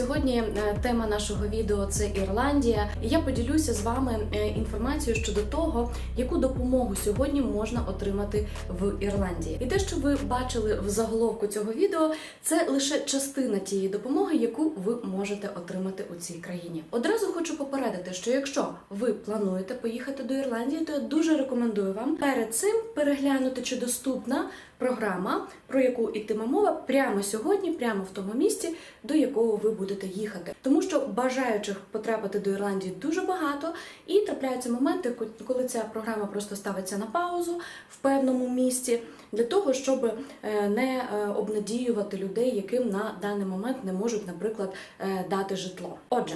сьогодні е, тема нашого відео це Ірландія. І я поділюся з вами е, інформацією щодо того, яку допомогу сьогодні можна отримати в Ірландії. І те, що ви бачили в заголовку цього відео, це лише частина тієї допомоги, яку ви можете отримати у цій країні. Одразу хочу попередити, що якщо ви плануєте поїхати до Ірландії, то я дуже рекомендую вам перед цим переглянути, чи доступна програма, про яку йтиме мова прямо сьогодні, прямо в тому місці, до якого ви будете їхати. Тому що бажаючих потрапити до Ірландії дуже багато, і трапляються моменти, коли ця програма просто ставиться на паузу в певному місці для того, щоб е, не е, обнадіювати людей, яким на даний момент не можуть, наприклад, е, дати житло. Отже.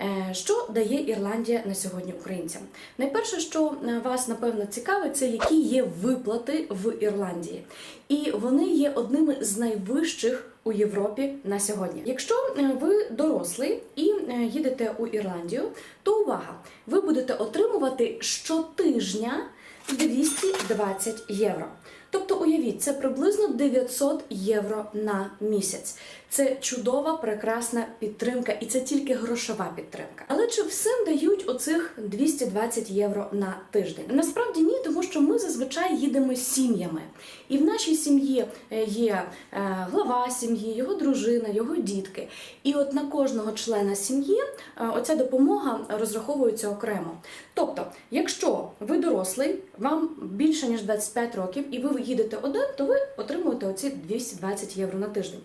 Е, Що дає Ірландія на сьогодні українцям? Найперше, що е, вас напевно цікавить, це які є виплати в Ірландії, і вони є одними з найвищих у Європі на сєвєрні. Якщо е, ви дорослий і їдете у Ірландію, то увага! Ви будете отримувати щотижня 220 євро. Тобто, уявіть, це приблизно 900 євро на місяць. Це чудова, прекрасна підтримка, і це тільки грошова підтримка. Але чи всім дають оцих 220 євро на тиждень? Насправді ні, тому що ми зазвичай їдемо сім'ями. І в нашій сім'ї е, є е, глава сім'ї, його дружина, його дітки. І от на кожного члена сім'ї е, оця допомога розраховується окремо. Тобто, якщо ви дорослий, вам більше ніж 25 років, і ви їдете один, то ви отримуєте оці 220 євро на тиждень.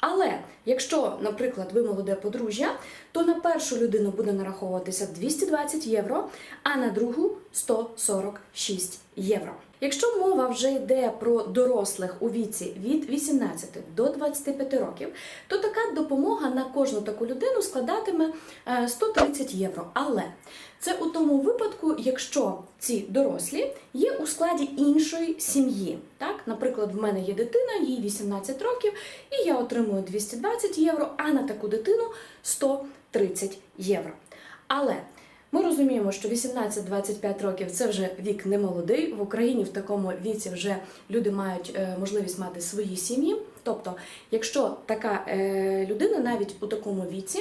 Але якщо, наприклад, ви молоде подружжя, то на першу людину буде нараховуватися 220 євро, а на другу 146 євро. Якщо мова вже йде про дорослих у віці від 18 до 25 років, то така допомога на кожну таку людину складатиме е, 130 євро. Але це у тому випадку, якщо ці дорослі є у складі іншої сім'ї. Так, наприклад, в мене є дитина, їй 18 років, і я отримую 220 євро, а на таку дитину 130 євро. Але ми розуміємо, що 18-25 років це вже вік немолодий. В Україні в такому віці вже люди мають е, можливість мати свої сім'ї. Тобто, якщо така е, людина навіть у такому віці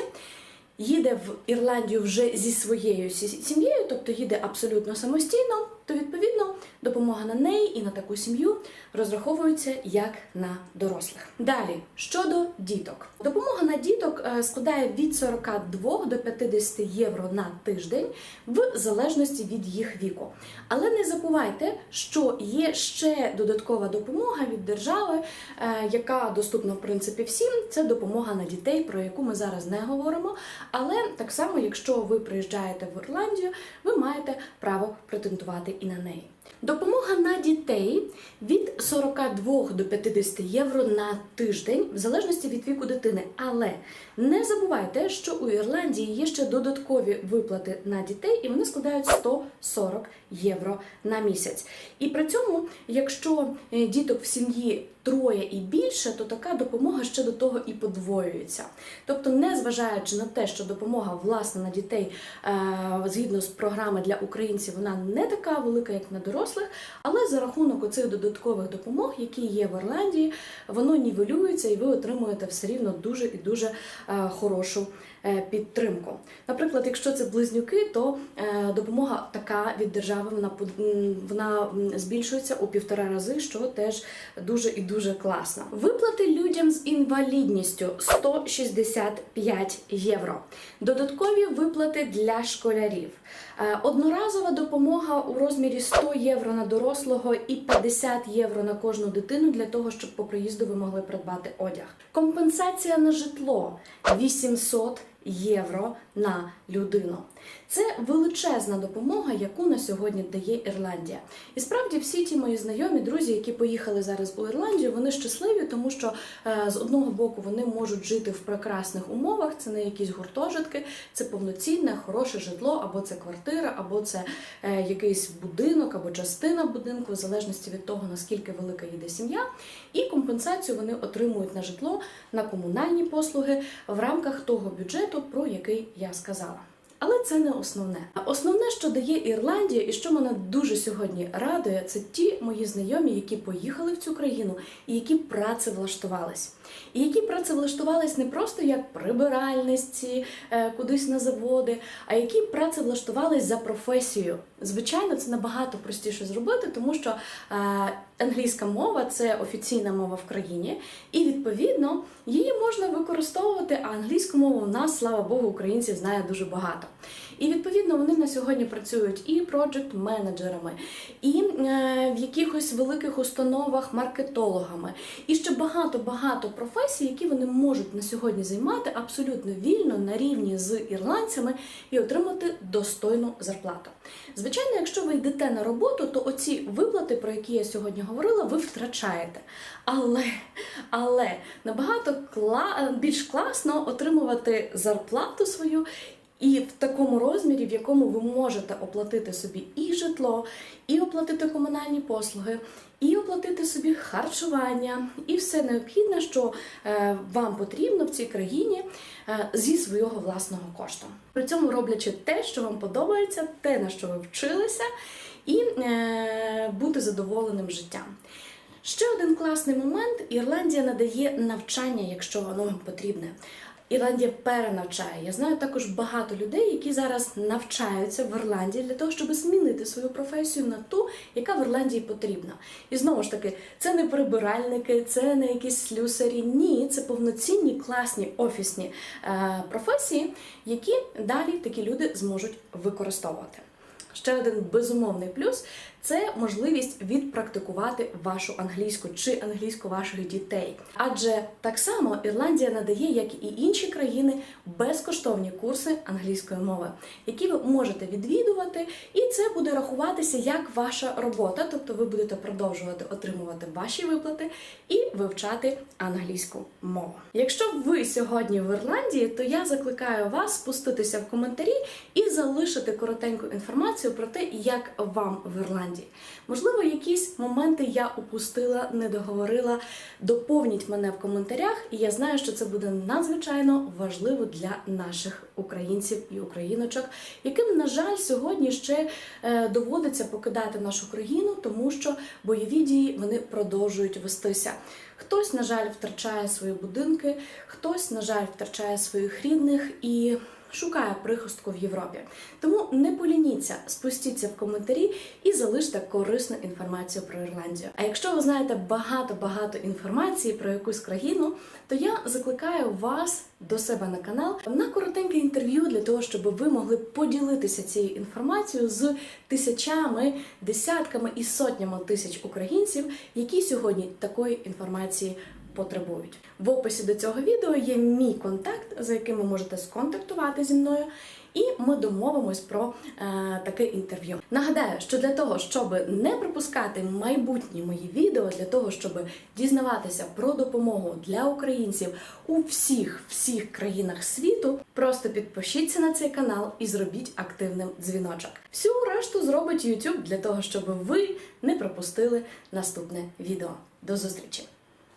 їде в Ірландію вже зі своєю сім'єю, тобто їде абсолютно самостійно, то відповідно допомога на неї і на таку сім'ю розраховується як на дорослих. Далі щодо діток, допомога на діток е, складає від 42 до 50 євро на тиждень в залежності від їх віку. Але не забувайте, що є ще додаткова допомога від держави, е, яка доступна в принципі всім. Це допомога на дітей, про яку ми зараз не говоримо. Але так само, якщо ви приїжджаєте в Ірландію, ви маєте право претендувати і на неї. Допомога на дітей від 42 до 50 євро на тиждень, в залежності від віку дитини. Але не забувайте, що у Ірландії є ще додаткові виплати на дітей, і вони складають 140 євро на місяць. І при цьому, якщо е, діток в сім'ї троє і більше, то така допомога ще до того і подвоюється. Тобто, не зважаючи на те, що допомога власне на дітей е, згідно з програми для українців, вона не така велика, як на дорослих, але за рахунок оцих додаткових допомог, які є в Ірландії, воно нівелюється, і ви отримуєте все рівно дуже і дуже е, хорошу підтримку. Наприклад, якщо це близнюки, то е, допомога така від держави вона вона збільшується у півтора рази, що теж дуже і дуже класно. Виплати людям з інвалідністю 165 євро. Додаткові виплати для школярів. Е, Одноразова допомога у розмірі 100 євро на дорослого і 50 євро на кожну дитину для того, щоб по приїзду ви могли придбати одяг. Компенсація на житло 800 євро на людину. Це величезна допомога, яку на сьогодні дає Ірландія. І справді всі ті мої знайомі, друзі, які поїхали зараз у Ірландію, вони щасливі, тому що е, з одного боку вони можуть жити в прекрасних умовах. Це не якісь гуртожитки, це повноцінне, хороше житло, або це квартира, або це е, якийсь будинок, або частина будинку, в залежності від того наскільки велика їде сім'я. І компенсацію вони отримують на житло, на комунальні послуги в рамках того бюджету, про який я сказала. Але це не основне. Основне, що дає Ірландія, і що мене дуже сьогодні радує, це ті мої знайомі, які поїхали в цю країну і які працевлаштувались. І які працевлаштувались не просто як прибиральниці, е, кудись на заводи, а які працевлаштувались за професією. Звичайно, це набагато простіше зробити, тому що е, англійська мова це офіційна мова в країні, і відповідно її можна використовувати. А англійську мову у нас, слава Богу, українців знає дуже багато. І відповідно вони на сьогодні працюють і проджект менеджерами, і е, в якихось великих установах маркетологами, і ще багато багато професій, які вони можуть на сьогодні займати абсолютно вільно на рівні з ірландцями і отримати достойну зарплату. Звичайно, якщо ви йдете на роботу, то оці виплати, про які я сьогодні говорила, ви втрачаєте. Але, але набагато кла- більш класно отримувати зарплату свою. І в такому розмірі, в якому ви можете оплатити собі і житло, і оплатити комунальні послуги, і оплатити собі харчування, і все необхідне, що е, вам потрібно в цій країні е, зі свого власного кошту. При цьому роблячи те, що вам подобається, те, на що ви вчилися, і е, бути задоволеним життям. Ще один класний момент: Ірландія надає навчання, якщо воно вам потрібне. Ірландія перенавчає. Я знаю також багато людей, які зараз навчаються в Ірландії для того, щоб змінити свою професію на ту, яка в Ірландії потрібна. І знову ж таки, це не прибиральники, це не якісь слюсарі. Ні, це повноцінні класні офісні е, професії, які далі такі люди зможуть використовувати. Ще один безумовний плюс це можливість відпрактикувати вашу англійську чи англійську ваших дітей. Адже так само Ірландія надає, як і інші країни, безкоштовні курси англійської мови, які ви можете відвідувати, і це буде рахуватися як ваша робота, тобто ви будете продовжувати отримувати ваші виплати і вивчати англійську мову. Якщо ви сьогодні в Ірландії, то я закликаю вас спуститися в коментарі і залишити коротеньку інформацію про те, як вам в Ірландії. Можливо, якісь моменти я упустила, не договорила. Доповніть мене в коментарях, і я знаю, що це буде надзвичайно важливо для наших українців і україночок, яким, на жаль, сьогодні ще е, доводиться покидати нашу країну, тому що бойові дії вони продовжують вестися. Хтось, на жаль, втрачає свої будинки, хтось, на жаль, втрачає своїх рідних і шукає прихистку в Європі. Тому не полініться, спустіться в коментарі і залиште корисну інформацію про Ірландію. А якщо ви знаєте багато-багато інформації про якусь країну, то я закликаю вас до себе на канал на коротеньке інтерв'ю для того, щоб ви могли поділитися цією інформацією з тисячами, десятками і сотнями тисяч українців, які сьогодні такої інформації потребують. В описі до цього відео є мій контакт, за яким ви можете сконтактувати зі мною, і ми домовимось про е, таке інтерв'ю. Нагадаю, що для того, щоб не пропускати майбутні мої відео, для того, щоб дізнаватися про допомогу для українців у всіх всіх країнах світу, просто підпишіться на цей канал і зробіть активним дзвіночок. Всю решту зробить YouTube для того, щоб ви не пропустили наступне відео. До зустрічі!